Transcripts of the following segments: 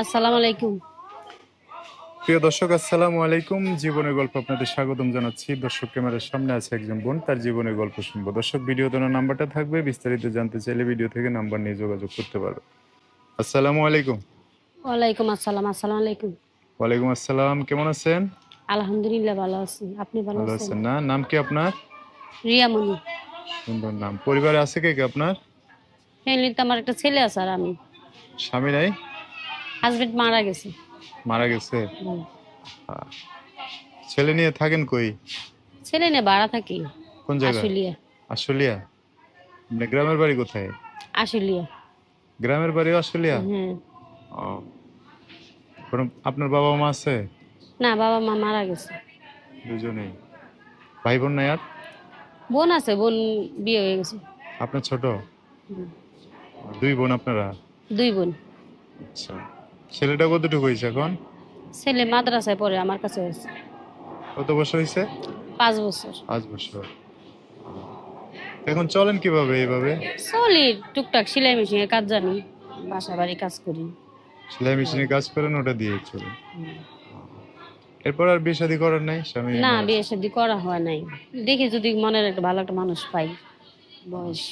আসসালামু আলাইকুম। প্রিয় দর্শক আসসালামু আলাইকুম। জীবনের গল্প আপনাদের স্বাগতম জানাচ্ছি। দর্শক ক্যামেরার সামনে আছে একজন বোন তার জীবনের গল্প শুনব। দর্শক ভিডিও দেওয়ার নাম্বারটা থাকবে। বিস্তারিত জানতে চাইলে ভিডিও থেকে নাম্বার নিয়ে যোগাযোগ করতে পারবে আসসালামু আলাইকুম। ওয়ালাইকুম আসসালাম। আসসালামু আলাইকুম। ওয়ালাইকুম আসসালাম। কেমন আছেন? আলহামদুলিল্লাহ ভালো আছি। আপনি ভালো আছেন? না? নাম কি আপনার? সুন্দর নাম। পরিবারে আছে কে কে আপনার? ফ্যামিলিতে আমার একটা ছেলে আছে আর আমি। স্বামী নাই? হাজবেন্ড মারা গেছে। মারা গেছে। ছেলে নিয়ে থাকেন কই? ছেলে নিয়ে ভাড়া থাকি। কোন জায়গায়? আশুলিয়া। আশুলিয়া? মানে গ্রামের বাড়ি কোথায়? আশুলিয়া। গ্রামের বাড়ি আশুলিয়া? আপনার বাবা মা আছে? না বাবা মা মারা গেছে। দুজনেই। ভাই বোন নাই আর? বোন আছে বোন বিয়ে হয়ে গেছে। আপনার ছোট? দুই বোন আপনারা? দুই বোন। আচ্ছা। ছেলেটা কতটুকু হয়েছে এখন? ছেলে মাদ্রাসায় পড়ে আমার কাছে হয়েছে। কত বছর হয়েছে? পাঁচ বছর। পাঁচ বছর। এখন চলেন কীভাবে এইভাবে? চলি টুকটাক সেলাই মেশিনে কাজ জানি বাসা বাড়ি কাজ করি। সেলাই মেশিনে কাজ করেন ওটা দিয়ে চলে। এরপর আর বিয়ে শাদী করার নাই স্বামী না বিয়ে শাদী করা হয় নাই। দেখি যদি মনের একটা ভালো একটা মানুষ পাই বয়স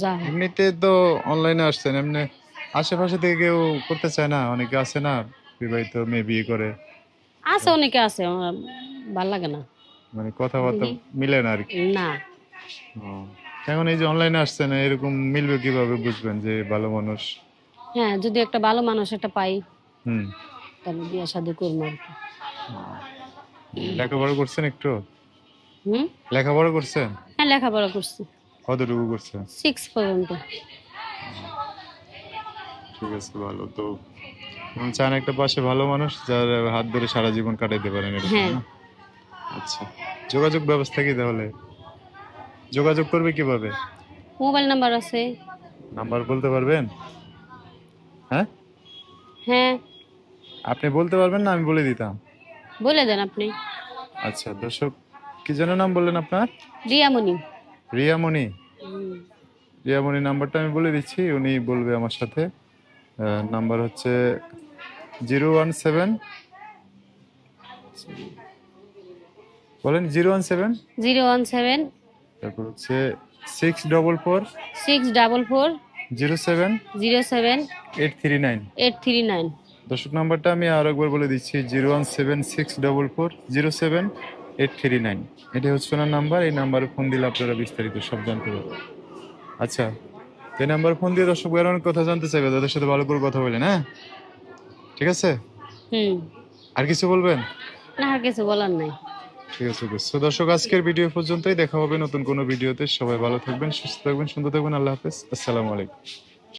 যা। এমনিতে তো অনলাইনে আসছেন এমনি আশেপাশে থেকে কেউ করতে চায় না? অনেকে আছে না বিবাহিত মেয়ে বিয়ে করে? আছে অনেকে আছে ভালো লাগে না। মানে কথাবার্তা মিলে না আর কি না। এখন এই যে অনলাইনে আসছেন এরকম মিলবে কীভাবে বুঝবেন যে ভালো মানুষ? হ্যাঁ যদি একটা ভালো মানুষ একটা পাই হুম। তাহলে বিয়ে শাদী করব আর কি। লেখাপড়া করছেন একটু? হুম? লেখাপড়া করছেন? হ্যাঁ লেখাপড়া করছি। কতটুকু করছেন? সিক্স পর্যন্ত। ঠিক আছে ভালো। তো চান একটা পাশে ভালো মানুষ যার হাত ধরে সারা জীবন কাটাইতে পারেন এরকম হ্যাঁ। আচ্ছা। যোগাযোগ ব্যবস্থা কি তাহলে? যোগাযোগ করবে কীভাবে? মোবাইল নাম্বার আছে। নাম্বার বলতে পারবেন? হ্যাঁ? হ্যাঁ। আপনি বলতে পারবেন না আমি বলে দিতাম। বলে দেন আপনি। আচ্ছা দর্শক কি যেন নাম বললেন আপনার? রিয়ামণি। রিয়ামণি। রিয়ামণি নাম্বারটা আমি বলে দিচ্ছি উনি বলবে আমার সাথে। নাম্বার হচ্ছে জিরো ওয়ান সেভেন। বলেন zero one seven. Zero one seven. তারপর হচ্ছে six double four six double four zero seven. Zero seven. Eight three nine eight three nine দর্শক নাম্বারটা আমি আর একবার বলে দিচ্ছি zero one seven six double four zero seven eight three nine এটা হচ্ছে ওনার নাম্বার এই নাম্বারে ফোন দিলে আপনারা বিস্তারিত সব জানতে পারবেন। আচ্ছা এই নাম্বার ফোন দিয়ে দর্শক ভাইয়ের অনেক কথা জানতে চাইবে তাদের সাথে ভালো করে কথা বলেন হ্যাঁ? ঠিক আছে? হুম। আর কিছু বলবেন? না আর কিছু বলার নাই। ঠিক আছে তো দর্শক আজকের ভিডিও পর্যন্তই। দেখা হবে নতুন কোনো ভিডিওতে। সবাই ভালো থাকবেন সুস্থ থাকবেন সুন্দর থাকবেন। আল্লাহ হাফেজ। আসসালামু আলাইকুম।